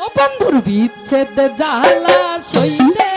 ও বন্ধুর বিচ্ছেদ জ্বালা সইতে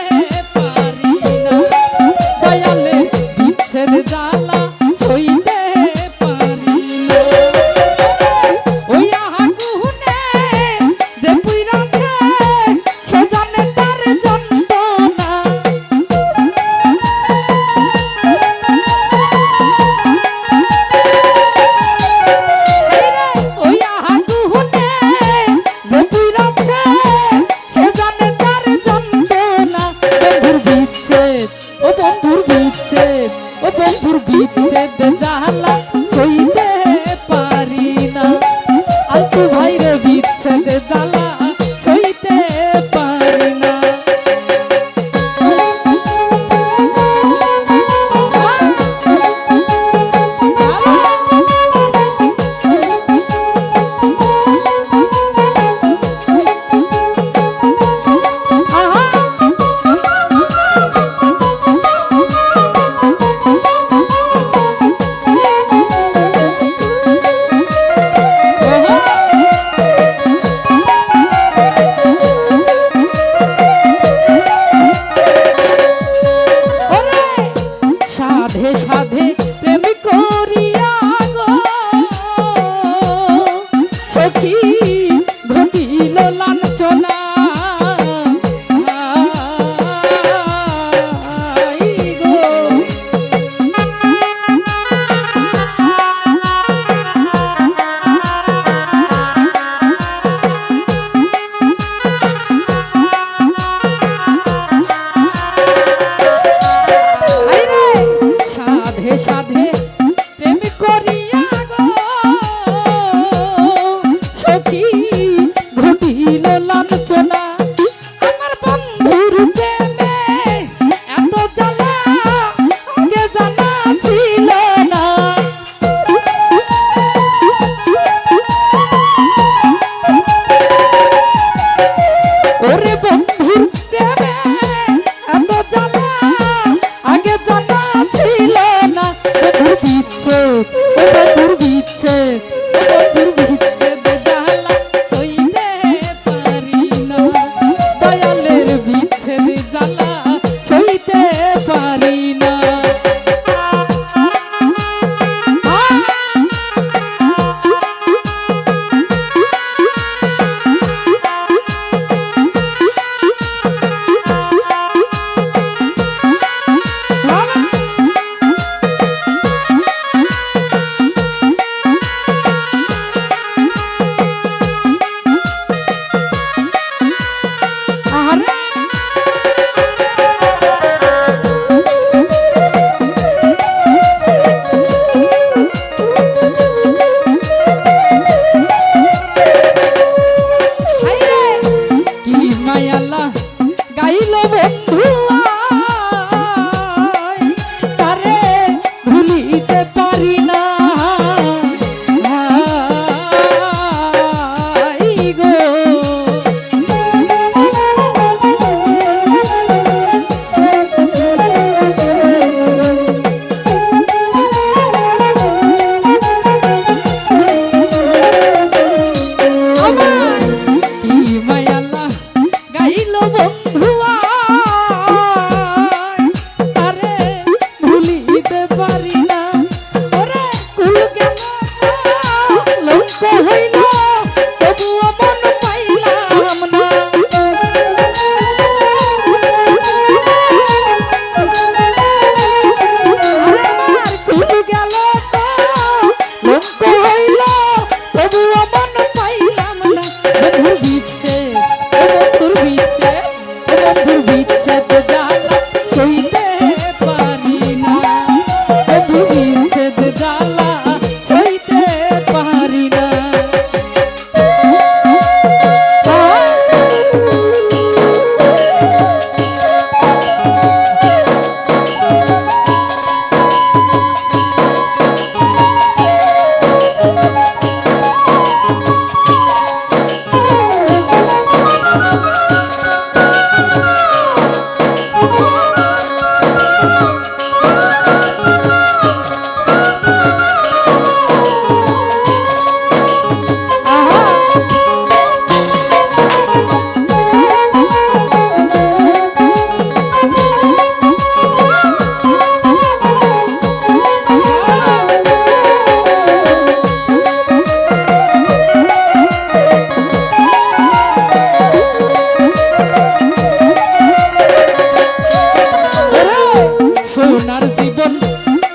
সোনার জীবন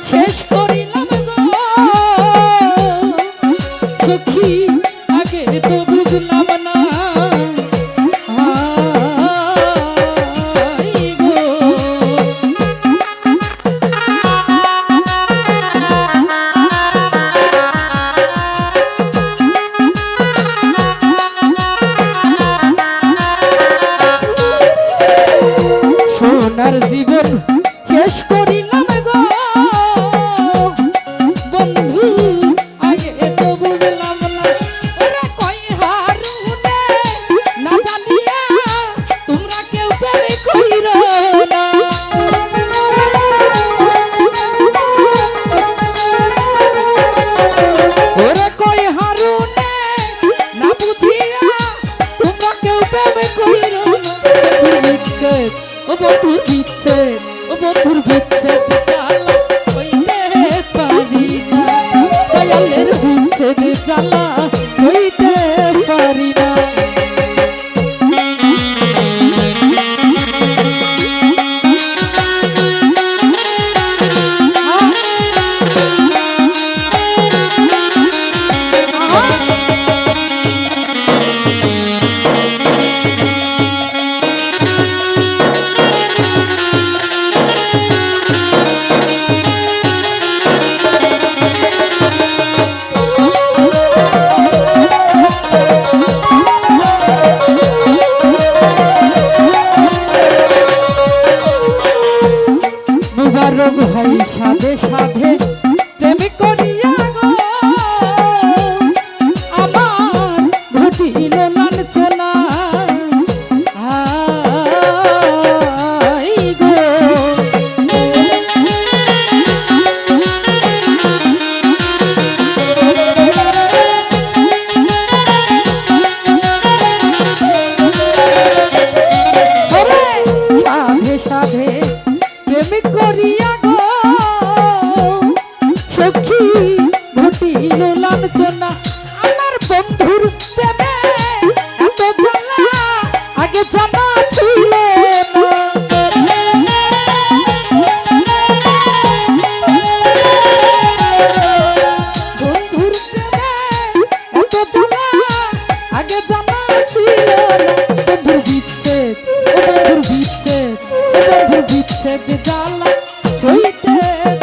শেষ বন্ধুর প্রেমে এত জ্বালা আগে জানা ছিল বন্ধুর প্রেমে এত জ্বালা আগে জানা ছিল বন্ধুর বিচ্ছেদ বন্ধুর বিচ্ছেদ বন্ধুর বিচ্ছেদ জ্বালা সইতে